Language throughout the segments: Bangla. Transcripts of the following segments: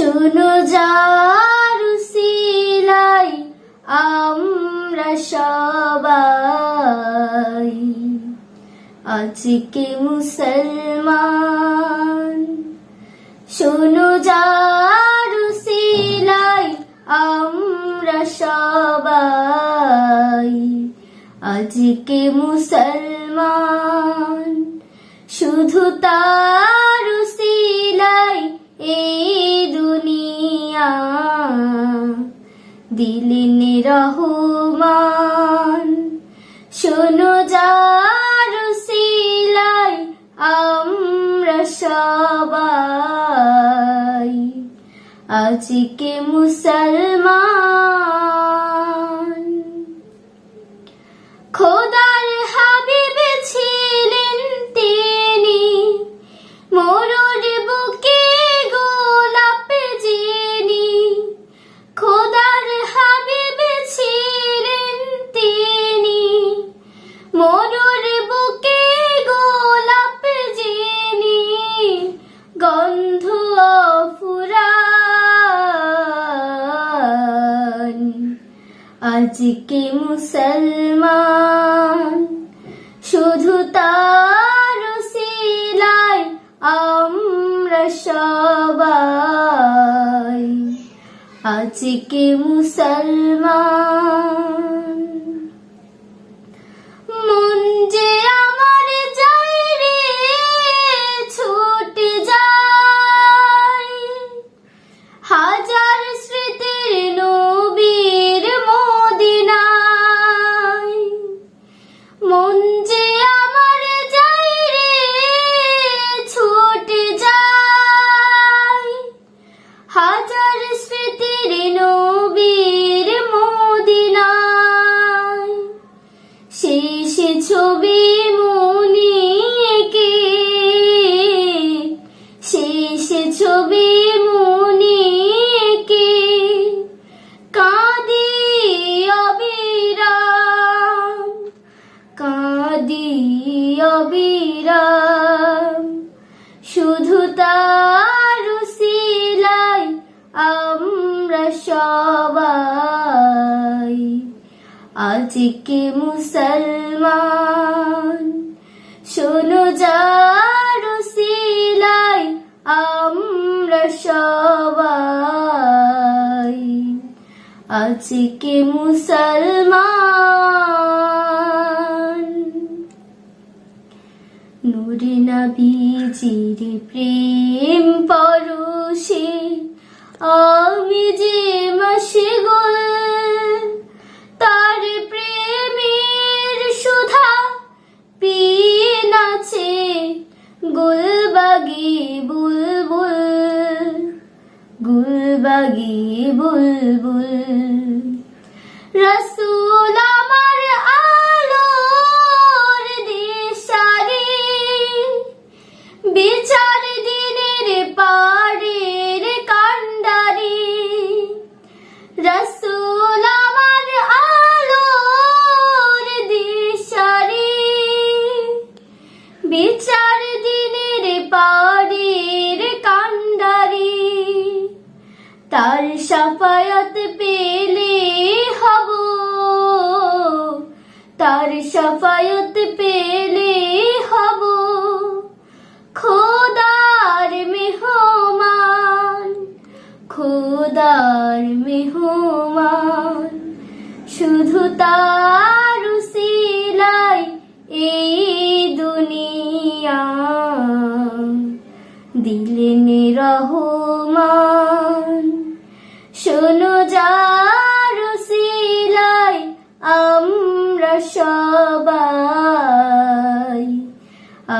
শুনো যারু সিলাই আমরা সবাই। আজকে মুসলমান, শোনো যারু সিলাই আমরা সবাই। আজকে মুসলমান, শুধু তার সবাই আজকে মুসলমান। খোদার আজকে মুসলমান। শুধু তার সিলাই আমরা সবাই। আজকে মুসলমান। মন যে আমার হাজার স্মৃতির নবীর মদিনায়। শেষ ছবি মুনিকে। শেষ ছবি মুনিকে। কাঁদি অবিরাম কাঁদি অবিরাম। শুধু তার সবাই। আজকে মুসলমান। শোনো যার সিলাই আমরা সবাই। আজকে মুসলমান। নূরে নবীজির প্রেম পরশে আমি যে মশগুল তার প্রেমের সুধা পিয়ে নাচে গুলবাগি বুলবুল গুলবাগি বুলবুল। রসুল পাড়ের কান্ডারি, তার সাফায়াত পেলে হব। তার সাফায়াত পেলে হব। খোদার মেহমান খোদার মেহমান, শুধু তার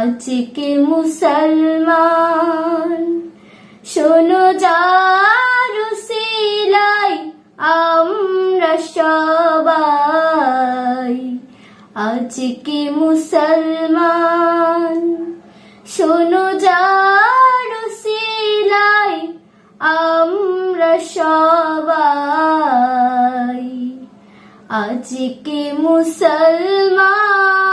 আজকে মুসলমান। শোনো যার সিলাই আমরা সবাই। আজকে মুসলমান। শোনো যার সিলাই আমরা সবাই। আজকে মুসলমান।